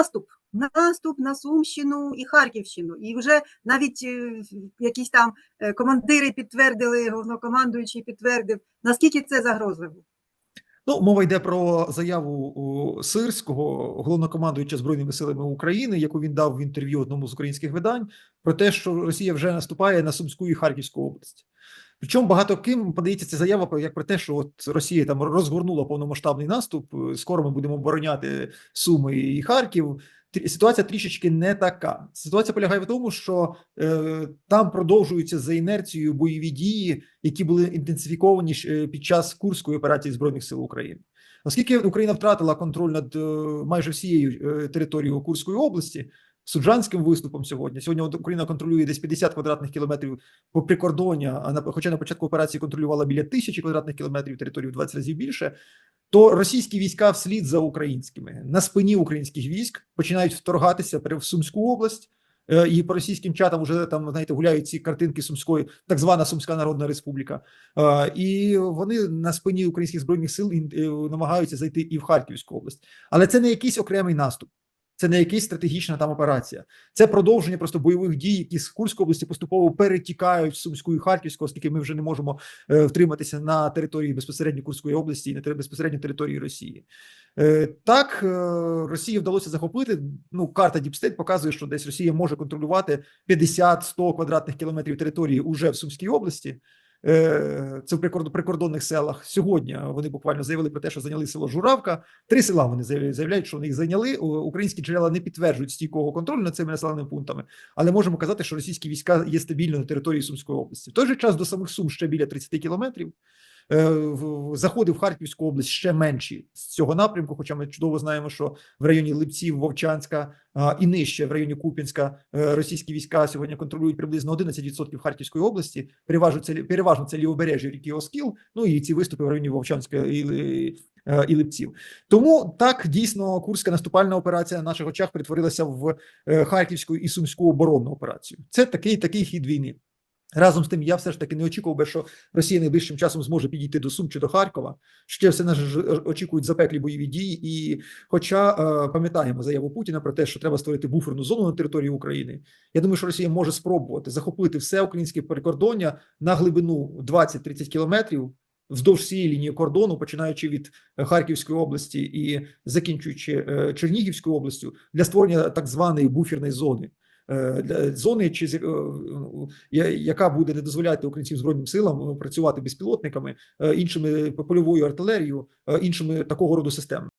наступ. Наступ на Сумщину і Харківщину. І вже навіть е, якісь там е, командири підтвердили, головнокомандуючий підтвердив, наскільки це загрозливо. Ну, мова йде про заяву Сирського, головнокомандуюча збройними силами України, яку він дав в інтерв'ю одному з українських видань, про те, що Росія вже наступає на Сумську і Харківську область. Причому багато ким подається ця заява як про те, що от Росія там розгорнула повномасштабний наступ. е, Скоро ми будемо обороняти Суми і Харків. Ситуація трішечки не така. Ситуація полягає в тому, що е, там продовжуються за інерцією бойові дії, які були інтенсифіковані е, під час Курської операції збройних сил України. Оскільки Україна втратила контроль над е, майже всією е, територією Курської області, суджанським виступом сьогодні. Сьогодні Україна контролює десь 50 квадратних кілометрів по прикордоння, а на хоча на початку операції контролювала біля тисячі квадратних кілометрів території в 20 разів більше. То російські війська вслід за українськими на спині українських військ починають вторгатися в Сумську область. Е, І по російським чатам вже там знаєте гуляють ці картинки Сумської, так звана Сумська Народна Республіка. Е, І вони на спині українських збройних сил е, намагаються зайти і в Харківську область, але це не якийсь окремий наступ. Це не якась стратегічна там операція, це продовження просто бойових дій, які з Курської області поступово перетікають в Сумську і Харківську, оскільки ми вже не можемо е, втриматися на території безпосередньо Курської області і на безпосередньо території Росії. Е, Так, е, Росії вдалося захопити. Ну, карта Діпстейт показує, що десь Росія може контролювати 50-100 квадратних кілометрів території уже в Сумській області. Е, Це в прикорд- прикордонних селах. Сьогодні вони буквально заявили про те, що зайняли село Журавка. Три села вони заявляють, що вони їх зайняли. Українські джерела не підтверджують стійкого контролю над цими населеними пунктами, але можемо казати, що російські війська є стабільно на території Сумської області. В той же час до самих Сум ще біля 30 кілометрів. Е, Заходи в Харківську область ще менші з цього напрямку. Хоча ми чудово знаємо, що в районі Липців, Вовчанська і нижче в районі Купінська е, російські війська сьогодні контролюють приблизно 11% Харківської області. Переважно це переважно це лівобережжя ріки Оскіл. Ну і ці виступи в районі Вовчанська і, Ли- е, і Липців. Тому так дійсно курська наступальна операція на наших очах перетворилася в Харківську і Сумську оборонну операцію. Це такий такий хід війни. Разом з тим, я все ж таки не очікував би, що Росія найближчим часом зможе підійти до Сум чи до Харкова. Ще все нас очікують запеклі бойові дії. І, хоча е, пам'ятаємо заяву Путіна про те, що треба створити буферну зону на території України, я думаю, що Росія може спробувати захопити все українське прикордоння на глибину 20-30 кілометрів. Вздовж всієї лінії кордону, починаючи від Харківської області і закінчуючи е, Чернігівською областю, для створення так званої буферної зони зони, чи е, яка буде не дозволяти українським збройним силам е, працювати безпілотниками, е, іншими польовою артилерією, е, іншими такого роду системами.